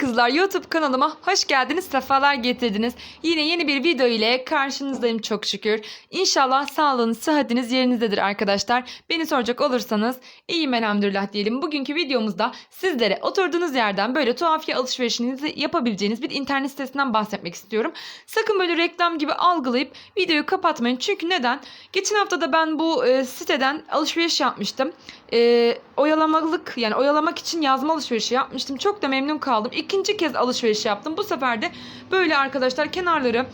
kızlar YouTube kanalıma hoş geldiniz, sefalar getirdiniz. Yine yeni bir video ile karşınızdayım çok şükür. İnşallah sağlığınız, sıhhatiniz yerinizdedir arkadaşlar. Beni soracak olursanız iyiyim elhamdülillah diyelim. Bugünkü videomuzda sizlere oturduğunuz yerden böyle tuhafiye alışverişinizi yapabileceğiniz bir internet sitesinden bahsetmek istiyorum. Sakın böyle reklam gibi algılayıp videoyu kapatmayın. Çünkü neden? Geçen hafta da ben bu e, siteden alışveriş yapmıştım. E, oyalamalık yani oyalamak için yazma alışverişi yapmıştım. Çok da memnun kaldım. İkinci kez alışveriş yaptım. Bu sefer de böyle arkadaşlar kenarları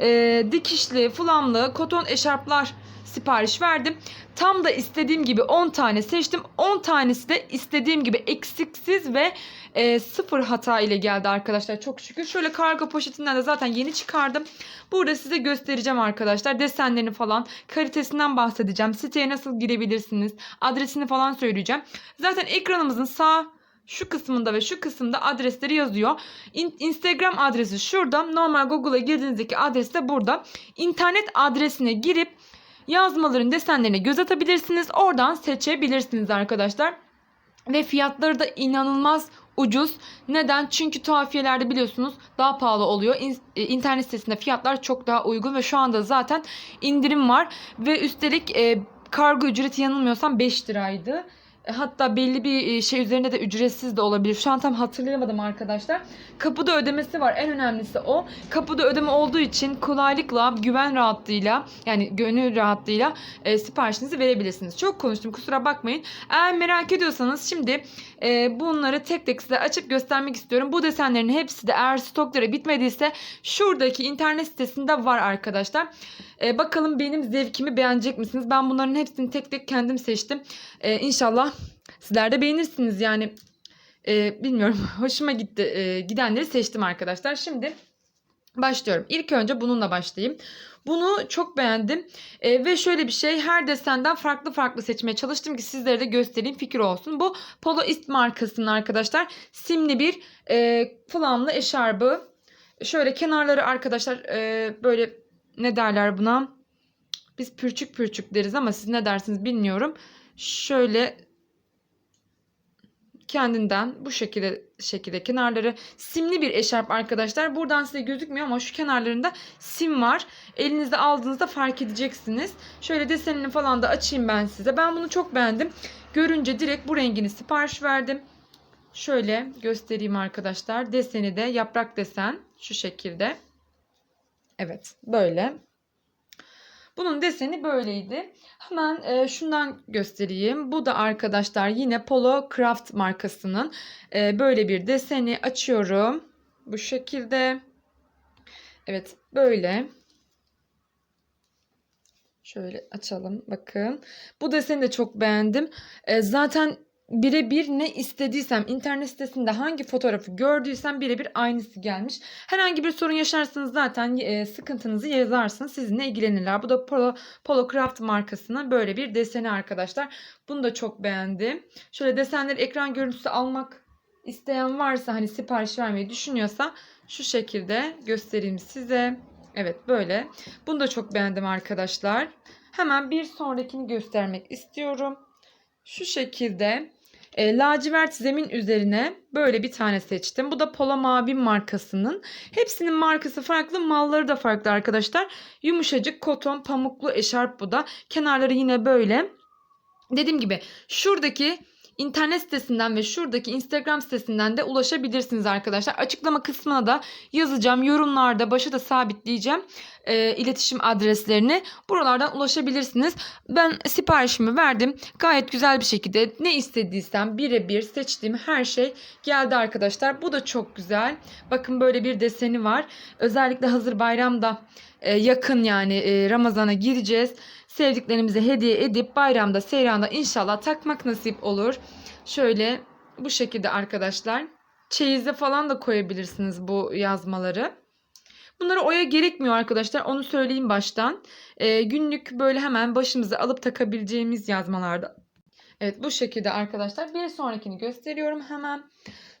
e, dikişli, flamlı, koton eşarplar sipariş verdim. Tam da istediğim gibi 10 tane seçtim. 10 tanesi de istediğim gibi eksiksiz ve e, sıfır hata ile geldi arkadaşlar. Çok şükür. Şöyle kargo poşetinden de zaten yeni çıkardım. Burada size göstereceğim arkadaşlar. Desenlerini falan, kalitesinden bahsedeceğim. Siteye nasıl girebilirsiniz, adresini falan söyleyeceğim. Zaten ekranımızın sağ şu kısmında ve şu kısımda adresleri yazıyor. İn- Instagram adresi şurada. Normal Google'a girdiğinizdeki adres de burada. İnternet adresine girip yazmaların desenlerine göz atabilirsiniz. Oradan seçebilirsiniz arkadaşlar. Ve fiyatları da inanılmaz ucuz. Neden? Çünkü tuhafiyelerde biliyorsunuz daha pahalı oluyor. İn- e, İnternet sitesinde fiyatlar çok daha uygun ve şu anda zaten indirim var. Ve üstelik e, kargo ücreti yanılmıyorsam 5 liraydı. E, Hatta belli bir e, şey üzerinde de ücretsiz de olabilir. Şu an tam hatırlayamadım arkadaşlar. Kapıda ödemesi var. En önemlisi o. Kapıda ödeme olduğu için kolaylıkla, güven rahatlığıyla yani gönül rahatlığıyla e, siparişinizi verebilirsiniz. Çok konuştum kusura bakmayın. Eğer merak ediyorsanız şimdi e, bunları tek tek size açıp göstermek istiyorum. Bu desenlerin hepsi de eğer stokları bitmediyse şuradaki internet sitesinde var arkadaşlar. E, bakalım benim zevkimi beğenecek misiniz? Ben bunların hepsini tek tek kendim seçtim. E, inşallah sizler de beğenirsiniz yani. E, bilmiyorum hoşuma gitti. E, gidenleri seçtim arkadaşlar. Şimdi başlıyorum. İlk önce bununla başlayayım. Bunu çok beğendim. E, ve şöyle bir şey her desenden farklı farklı seçmeye çalıştım ki sizlere de göstereyim fikir olsun. Bu Poloist markasının arkadaşlar simli bir e, flamlı eşarbı. Şöyle kenarları arkadaşlar e, böyle ne derler buna? Biz pürçük pürçük deriz ama siz ne dersiniz bilmiyorum. Şöyle kendinden bu şekilde şekilde kenarları simli bir eşarp arkadaşlar. Buradan size gözükmüyor ama şu kenarlarında sim var. Elinizde aldığınızda fark edeceksiniz. Şöyle desenini falan da açayım ben size. Ben bunu çok beğendim. Görünce direkt bu rengini sipariş verdim. Şöyle göstereyim arkadaşlar. Deseni de yaprak desen şu şekilde. Evet böyle. Bunun deseni böyleydi. Hemen e, şundan göstereyim. Bu da arkadaşlar yine Polo Craft markasının e, böyle bir deseni açıyorum. Bu şekilde. Evet böyle. Şöyle açalım bakın. Bu deseni de çok beğendim. E, zaten birebir ne istediysem internet sitesinde hangi fotoğrafı gördüysem birebir aynısı gelmiş. Herhangi bir sorun yaşarsanız zaten e, sıkıntınızı yazarsınız. Sizinle ilgilenirler. Bu da Polo, Polo Craft markasının böyle bir deseni arkadaşlar. Bunu da çok beğendim. Şöyle desenleri ekran görüntüsü almak isteyen varsa hani sipariş vermeyi düşünüyorsa şu şekilde göstereyim size. Evet böyle. Bunu da çok beğendim arkadaşlar. Hemen bir sonrakini göstermek istiyorum. Şu şekilde e, lacivert zemin üzerine böyle bir tane seçtim. Bu da Polo Mavi markasının. Hepsinin markası farklı, malları da farklı arkadaşlar. Yumuşacık koton pamuklu eşarp bu da. Kenarları yine böyle. Dediğim gibi şuradaki internet sitesinden ve şuradaki Instagram sitesinden de ulaşabilirsiniz arkadaşlar. Açıklama kısmına da yazacağım. Yorumlarda başa da sabitleyeceğim e, iletişim adreslerini. Buralardan ulaşabilirsiniz. Ben siparişimi verdim. Gayet güzel bir şekilde ne istediysem birebir seçtiğim her şey geldi arkadaşlar. Bu da çok güzel. Bakın böyle bir deseni var. Özellikle hazır bayramda e, yakın yani e, Ramazan'a gireceğiz. Sevdiklerimize hediye edip bayramda seyranda inşallah takmak nasip olur. Şöyle bu şekilde arkadaşlar. Çeyize falan da koyabilirsiniz bu yazmaları. Bunları oya gerekmiyor arkadaşlar. Onu söyleyeyim baştan. Ee, günlük böyle hemen başımıza alıp takabileceğimiz yazmalarda. Evet bu şekilde arkadaşlar. Bir sonrakini gösteriyorum hemen.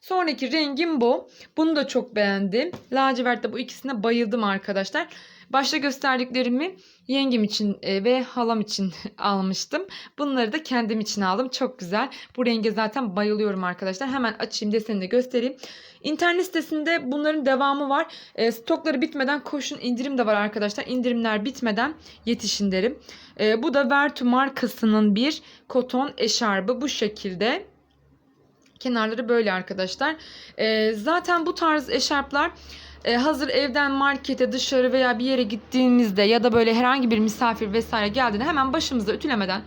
Sonraki rengim bu. Bunu da çok beğendim. Lacivertte bu ikisine bayıldım arkadaşlar. Başta gösterdiklerimi yengem için e, ve halam için almıştım. Bunları da kendim için aldım. Çok güzel. Bu renge zaten bayılıyorum arkadaşlar. Hemen açayım desenini de göstereyim. İnternet sitesinde bunların devamı var. E, stokları bitmeden koşun indirim de var arkadaşlar. İndirimler bitmeden yetişin derim. E, bu da Vertu markasının bir koton eşarbı bu şekilde. Kenarları böyle arkadaşlar. E, zaten bu tarz eşarplar e, hazır evden markete dışarı veya bir yere gittiğimizde ya da böyle herhangi bir misafir vesaire geldiğinde hemen başımıza ütülemeden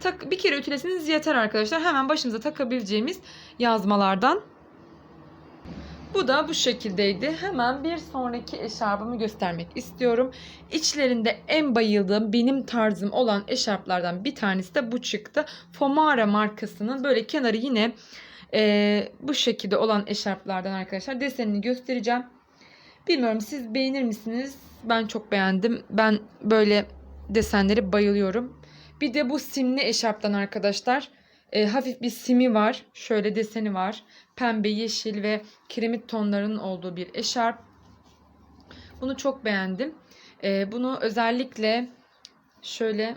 tak, bir kere ütülesiniz yeter arkadaşlar. Hemen başımıza takabileceğimiz yazmalardan. Bu da bu şekildeydi. Hemen bir sonraki eşarbımı göstermek istiyorum. İçlerinde en bayıldığım benim tarzım olan eşarplardan bir tanesi de bu çıktı. Fomara markasının böyle kenarı yine e, bu şekilde olan eşarplardan arkadaşlar. Desenini göstereceğim. Bilmiyorum siz beğenir misiniz? Ben çok beğendim. Ben böyle desenleri bayılıyorum. Bir de bu simli eşarptan arkadaşlar. E, hafif bir simi var. Şöyle deseni var. Pembe, yeşil ve kiremit tonlarının olduğu bir eşarp. Bunu çok beğendim. E, bunu özellikle şöyle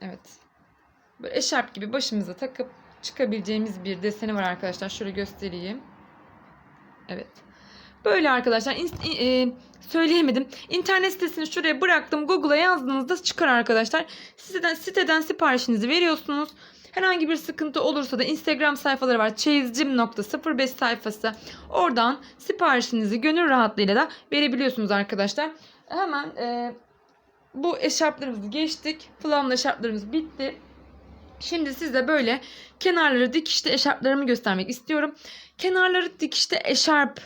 evet böyle eşarp gibi başımıza takıp çıkabileceğimiz bir deseni var arkadaşlar. Şöyle göstereyim. Evet. Böyle arkadaşlar e, söyleyemedim. İnternet sitesini şuraya bıraktım. Google'a yazdığınızda çıkar arkadaşlar. Siteden, siteden siparişinizi veriyorsunuz. Herhangi bir sıkıntı olursa da Instagram sayfaları var. Çeyizcim.05 sayfası. Oradan siparişinizi gönül rahatlığıyla da verebiliyorsunuz arkadaşlar. Hemen e, bu eşarplarımızı geçtik. Flamla eşarplarımız bitti. Şimdi size böyle kenarları dikişte eşarplarımı göstermek istiyorum. Kenarları dikişte eşarp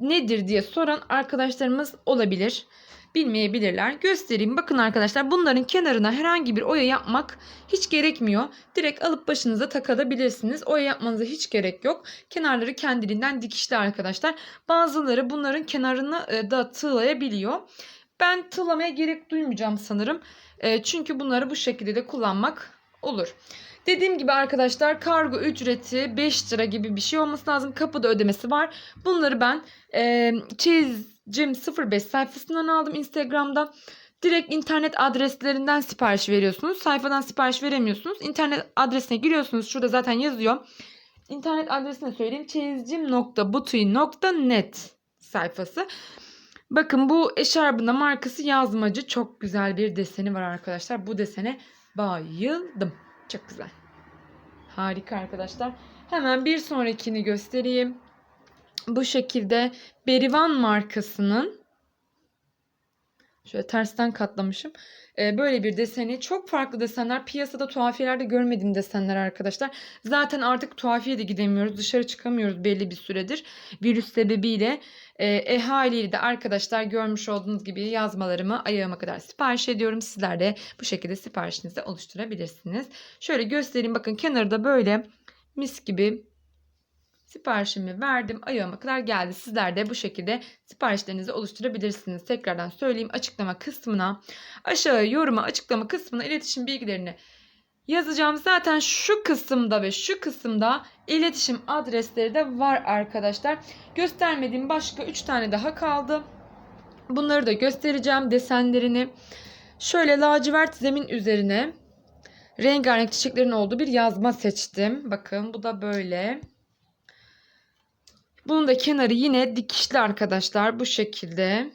nedir diye soran arkadaşlarımız olabilir. Bilmeyebilirler. Göstereyim. Bakın arkadaşlar bunların kenarına herhangi bir oya yapmak hiç gerekmiyor. Direkt alıp başınıza takabilirsiniz. Oya yapmanıza hiç gerek yok. Kenarları kendiliğinden dikişli arkadaşlar. Bazıları bunların kenarını e, da tığlayabiliyor. Ben tığlamaya gerek duymayacağım sanırım. E, çünkü bunları bu şekilde de kullanmak olur. Dediğim gibi arkadaşlar kargo ücreti 5 lira gibi bir şey olması lazım. Kapıda ödemesi var. Bunları ben e, Çizcim 05 sayfasından aldım Instagram'da. Direkt internet adreslerinden sipariş veriyorsunuz. Sayfadan sipariş veremiyorsunuz. İnternet adresine giriyorsunuz. Şurada zaten yazıyor. İnternet adresini söyleyeyim. çeyizcim.butuy.net sayfası. Bakın bu eşarbın da markası yazmacı. Çok güzel bir deseni var arkadaşlar. Bu desene bayıldım. Çok güzel. Harika arkadaşlar. Hemen bir sonrakini göstereyim. Bu şekilde Berivan markasının şöyle tersten katlamışım. Ee, böyle bir deseni. Çok farklı desenler. Piyasada tuhafiyelerde görmediğim desenler arkadaşlar. Zaten artık tuhafiye de gidemiyoruz. Dışarı çıkamıyoruz belli bir süredir. Virüs sebebiyle. E, e haliyle de arkadaşlar görmüş olduğunuz gibi yazmalarımı ayağıma kadar sipariş ediyorum. Sizler de bu şekilde siparişinizi oluşturabilirsiniz. Şöyle göstereyim. Bakın kenarı da böyle mis gibi siparişimi verdim. Ayağıma kadar geldi. Sizler de bu şekilde siparişlerinizi oluşturabilirsiniz. Tekrardan söyleyeyim açıklama kısmına aşağıya yoruma açıklama kısmına iletişim bilgilerini yazacağım. Zaten şu kısımda ve şu kısımda iletişim adresleri de var arkadaşlar. Göstermediğim başka 3 tane daha kaldı. Bunları da göstereceğim desenlerini. Şöyle lacivert zemin üzerine rengarenk çiçeklerin olduğu bir yazma seçtim. Bakın bu da böyle. Bunun da kenarı yine dikişli arkadaşlar. Bu şekilde.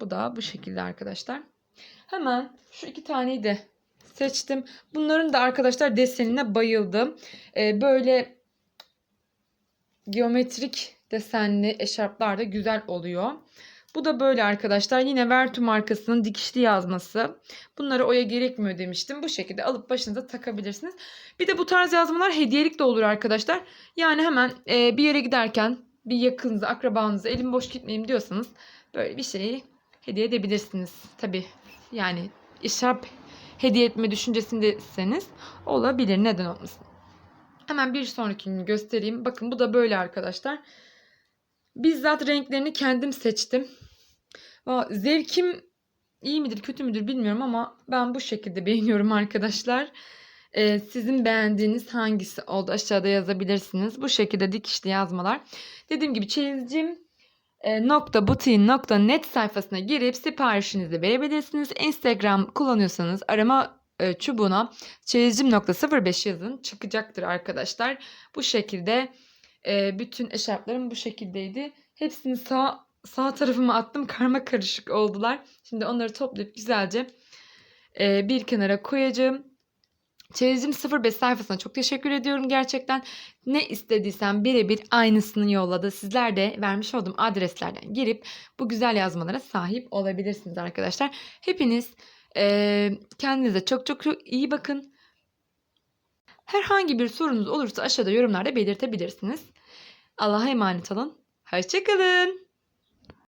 Bu da bu şekilde arkadaşlar. Hemen şu iki taneyi de seçtim. Bunların da arkadaşlar desenine bayıldım. Ee, böyle geometrik desenli eşarplar da güzel oluyor. Bu da böyle arkadaşlar. Yine Vertu markasının dikişli yazması. Bunları oya gerekmiyor demiştim. Bu şekilde alıp başınıza takabilirsiniz. Bir de bu tarz yazmalar hediyelik de olur arkadaşlar. Yani hemen e, bir yere giderken bir yakınınıza, akrabanıza elim boş gitmeyeyim diyorsanız böyle bir şeyi hediye edebilirsiniz. Tabi yani eşarp hediye etme düşüncesindeyseniz olabilir. Neden olmasın? Hemen bir sonrakini göstereyim. Bakın bu da böyle arkadaşlar. Bizzat renklerini kendim seçtim. Zevkim iyi midir kötü müdür bilmiyorum ama ben bu şekilde beğeniyorum arkadaşlar. Ee, sizin beğendiğiniz hangisi oldu aşağıda yazabilirsiniz. Bu şekilde dikişli yazmalar. Dediğim gibi çeyizcim e, nokta butiğin nokta net sayfasına girip siparişinizi verebilirsiniz. Instagram kullanıyorsanız arama e, çubuğuna çeyizcim.05 yazın çıkacaktır arkadaşlar. Bu şekilde e, bütün eşarplarım bu şekildeydi. Hepsini sağ sağ tarafıma attım. Karma karışık oldular. Şimdi onları toplayıp güzelce e, bir kenara koyacağım. Çeyizcim 05 sayfasına çok teşekkür ediyorum gerçekten. Ne istediysem birebir aynısını yolladı. Sizler de vermiş olduğum adreslerden girip bu güzel yazmalara sahip olabilirsiniz arkadaşlar. Hepiniz eee, kendinize çok çok iyi bakın. Herhangi bir sorunuz olursa aşağıda yorumlarda belirtebilirsiniz. Allah'a emanet olun. Hoşçakalın.